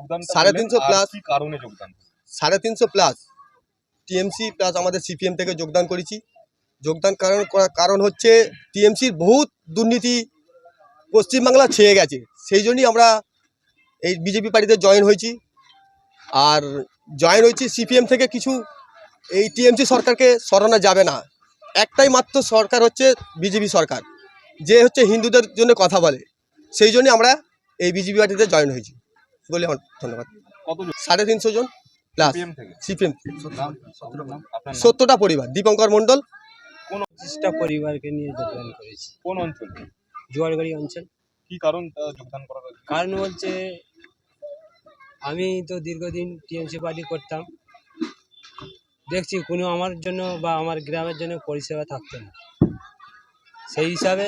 যোগদান সাড়ে তিনশো। কি কারণে যোগদান? সাড়ে তিনশো প্লাস টিএমসি প্লাস আমাদের সিপিএম থেকে যোগদান করেছি। যোগদান কারণ করার কারণ হচ্ছে টিএমসির বহুত দুর্নীতি পশ্চিমবাংলা ছেয়ে গেছে। সেই জন্যই আমরা এই বিজেপি পার্টিতে জয়েন হয়েছি। আর জয়েন হয়েছি সিপিএম থেকে কিছু এই টিএমসি সরকারকে সরানো যাবে না। একটাই মাত্র সরকার হচ্ছে বিজেপি সরকার। যে হচ্ছে হিন্দুদের জন্য কথা বলে। সেই জন্য আমরা এই বিজেপি পার্টিতে জয়েন হয়েছি। বলে আমার ধন্যবাদ। সাড়ে তিনশো জন প্লাস সিপিএম? সত্তরটা পরিবার। দীপঙ্কর মণ্ডল। পঁচিশটা পরিবারকে নিয়ে যোগদান করেছি। কোন অঞ্চল? জোয়ারগাড়ি অঞ্চল। কি কারণ যোগদান করার কারণ বলছে আমি তো দীর্ঘদিন টিএমসি পার্টি করতাম। দেখছি কোনো আমার জন্য বা আমার গ্রামের জন্য পরিষেবা থাকতো না। সেই হিসাবে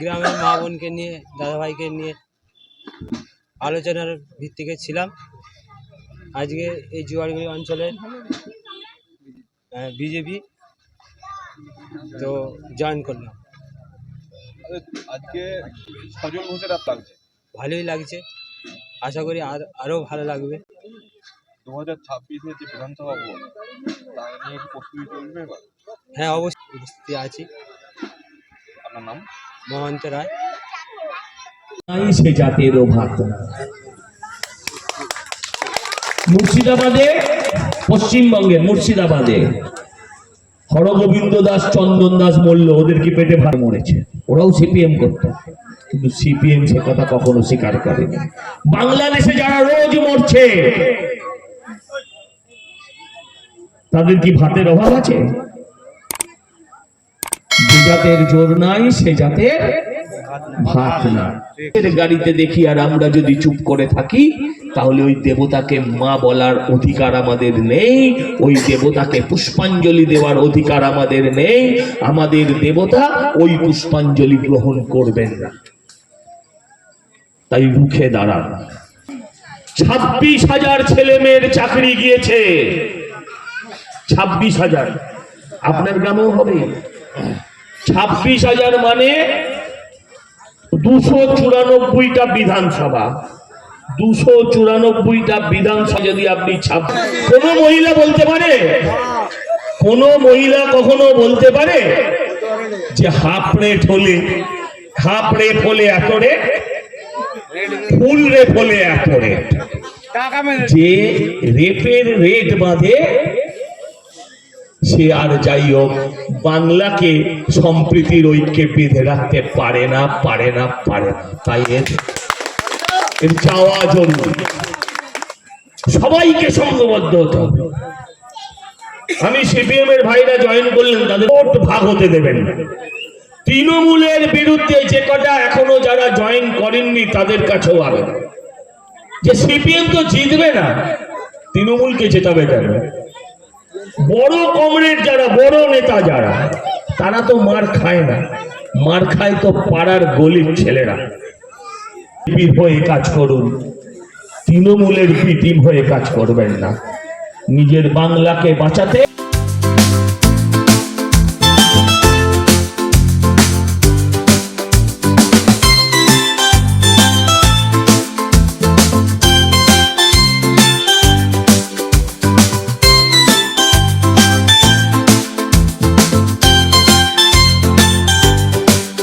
গ্রামের মা বোনকে নিয়ে দাদাভাইকে নিয়ে আলোচনার ভিত্তিকে ছিলাম। আজকে এই জোয়ারগুড়ি অঞ্চলের বিজেপি তো জয়েন করলাম। আজকে সজল ঘোষের রাত লাগছে। ভালোই লাগছে। আশা করি আর আরও ভালো লাগবে। দু হাজার ছাব্বিশে যে বিধানসভা ভোট তা নিয়ে প্রস্তুতি চলবে হ্যাঁ অবশ্যই উপস্থিত আছি। আপনার নাম? মহান্ত রায়। নাই সে জাতেরও ভাত মুর্শিদাবাদে পশ্চিমবঙ্গের মুর্শিদাবাদে। হরগোবিন্দ দাস, চন্দন দাস মল্ল ওদের কি পেটে ভার মরেছে? ওরাও সিপিএম করতো। কিন্তু সিপিএম সে কথা কখনো স্বীকার করেনি। বাংলাদেশে যারা রোজ মরছে, তাদের কি ভাতের অভাব আছে? জাতের জোর নাই, সে জাতের ভাত না গাড়িতে দেখি আর আমরা যদি চুপ করে থাকি, তাহলে ওই দেবতাকে মা বলার অধিকার আমাদের নেই, ওই দেবতাকে পুষ্পাঞ্জলি দেওয়ার অধিকার আমাদের নেই, আমাদের দেবতা ওই পুষ্পাঞ্জলি গ্রহণ করবেন না। তাই রুখে দাঁড়ান। ছাব্বিশ হাজার ছেলে মেয়ের চাকরি গিয়েছে। ছাব্বিশ হাজার। আপনার গ্রামেও হবে? ছাব্বিশ হাজার মানে দুশো চুরানব্বইটা বিধানসভা। দুশো চুরানব্বইটা বিধানসভা যদি আপনি ছাপ কোন মহিলা বলতে পারে? কোন মহিলা কখনো বলতে পারে? যে হাফ রেট হলে হাফ রেট হলে এত রেট? ফুল রে হলে এত রেট? যে রেপের রেট বাঁধে সে আর যাই হোক বাংলাকে সম্প্রীতির ঐক্যে বেঁধে রাখতে পারে না পারে না পারে না। তাই এর চাওয়া জরুরি। সবাইকে সঙ্গবদ্ধ হতে হবে। আমি সিপিএম এর ভাইরা জয়েন করলেন, তাদের ভোট ভাগ হতে দেবেন তৃণমূলের বিরুদ্ধে যে কটা এখনও যারা জয়েন করেননি, তাদের কাছেও আবেদন যে সিপিএম তো জিতবে না, তৃণমূলকে জেতাবে কেন? বড় কমরেড যারা, বড় নেতা যারা, তারা তো মার খায় না। মার খায় তো পাড়ার গলির ছেলেরা। হয়ে কাজ করুন। তৃণমূলের পিটিম হয়ে কাজ করবেন না। নিজের বাংলাকে বাঁচাতে